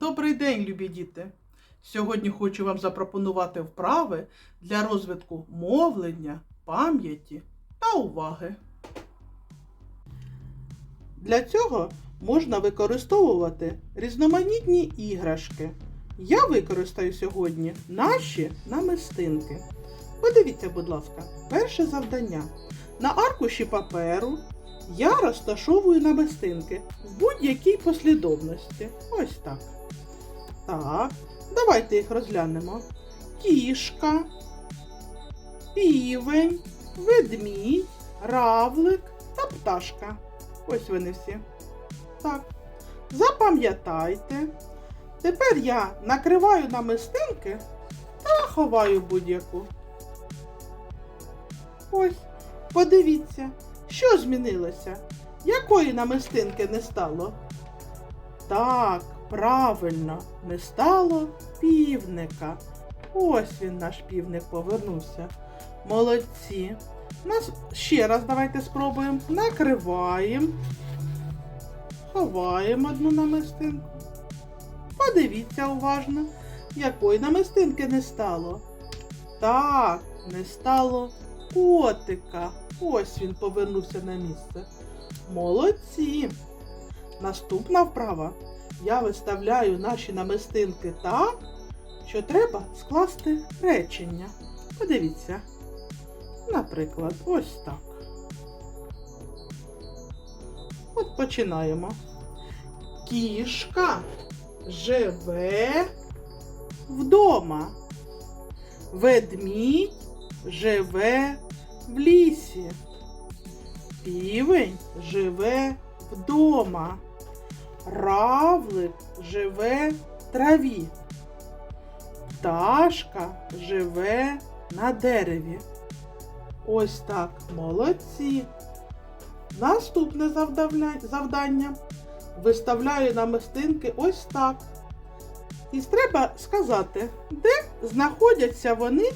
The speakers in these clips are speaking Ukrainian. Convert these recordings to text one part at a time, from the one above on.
Добрий день, любі діти! Сьогодні хочу вам запропонувати вправи для розвитку мовлення, пам'яті та уваги. Для цього можна використовувати різноманітні іграшки. Я використаю сьогодні наші намистинки. Подивіться, будь ласка, перше завдання. На аркуші паперу я розташовую намистинки в будь-якій послідовності. Ось так. Так, давайте їх розглянемо. Кішка, півень, ведмідь, равлик та пташка. Ось вони всі. Так. Запам'ятайте. Тепер я накриваю намистинки та ховаю будь-яку. Ось, подивіться, що змінилося? Якої намистинки не стало? Так, правильно, не стало півника. Ось він наш півник повернувся. Молодці. Нас ще раз давайте спробуємо. Накриваємо. Ховаємо одну намистинку. Подивіться уважно, якої намистинки не стало. Так, не стало котика. Ось він повернувся на місце. Молодці. Наступна вправа. Я виставляю наші намистинки так, що треба скласти речення. Подивіться. Наприклад, ось так. От починаємо. Кішка живе вдома. Ведмідь живе в лісі. Півень живе вдома. Равлик живе в траві. Пташка живе на дереві. Ось так, молодці. Наступне завдання. Виставляю намистинки ось так. І треба сказати, де знаходяться вони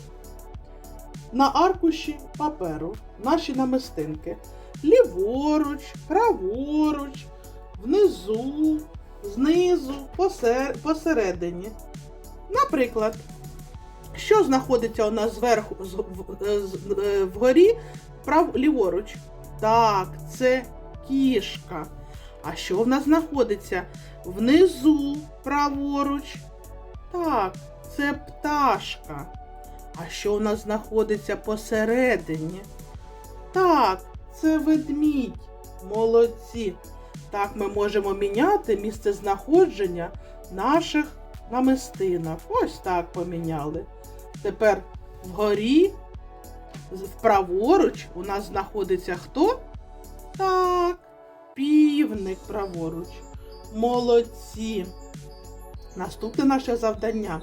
на аркуші паперу, наші намистинки. Ліворуч, праворуч, внизу, знизу, посер- посередині. Наприклад, що знаходиться у нас зверху е, е, вгорі прав, ліворуч? Так, це кішка. А що в нас знаходиться внизу праворуч? Так, це пташка. А що у нас знаходиться посередині? Так, це ведмідь. Молодці. Так ми можемо міняти місце знаходження наших намистинок. Ось так поміняли. Тепер вгорі, праворуч, у нас знаходиться хто? Так, півник праворуч. Молодці. Наступне наше завдання.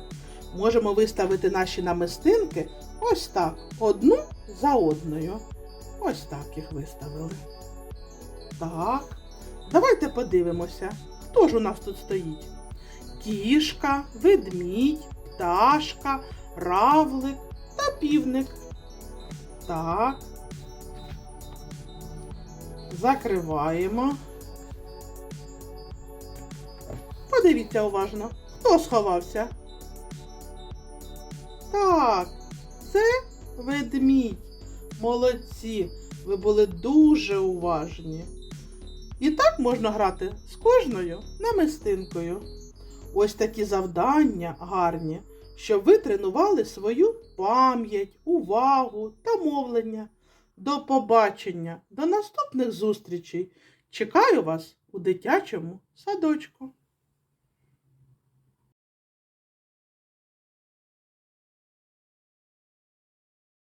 Можемо виставити наші намистинки ось так, одну за одною. Ось так їх виставили. Так. Давайте подивимося, хто ж у нас тут стоїть. Кішка, ведмідь, пташка, равлик та півник. Так. Закриваємо. Подивіться уважно, хто сховався. Так, це ведмідь. Молодці. Ви були дуже уважні. І так можна грати з кожною намистинкою. Ось такі завдання гарні, щоб ви тренували свою пам'ять, увагу та мовлення. До побачення, до наступних зустрічей. Чекаю вас у дитячому садочку.